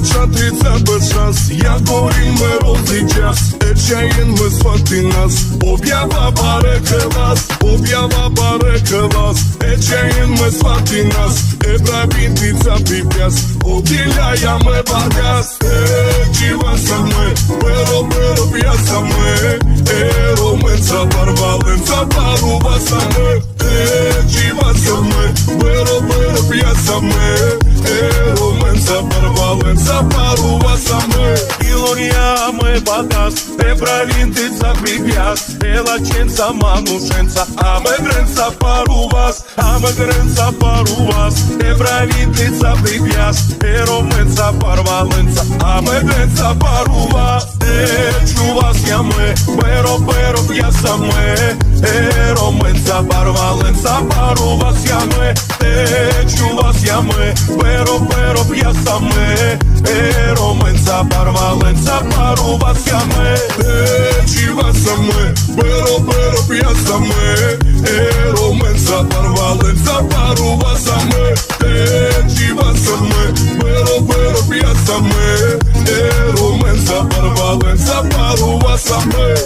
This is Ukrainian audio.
зачатиться без час, як горіме розлічас, Ечеєн ми звати нас, об'ява бареке вас, об'ява бареке вас, Ечеєн ми звати нас, Ебра вінниця піп'яс, Оділяяме багас, Ечіва саме, Перо, перо, п'ясаме, Еро, менца барваленца, парува саме, саме, Iloriame bagas, te pravintica pripias, te la cenza manușența, ame grența paruvas, ame grența paruvas, te pravintica pripias, te romența parvalența, ame grența paruvas, te čuvas jame, pero pero piasa me, te romența parvalența paruvas jame, te čuvas jame, pero pero piasa me, te romența parvalența paruvas jame. Ечіва саме, Оборвалися пару басками Чи басами, перо, перо п'ясами Ромен за пару басами Чи басами, перо, перо п'ясами Ромен за пару вас басами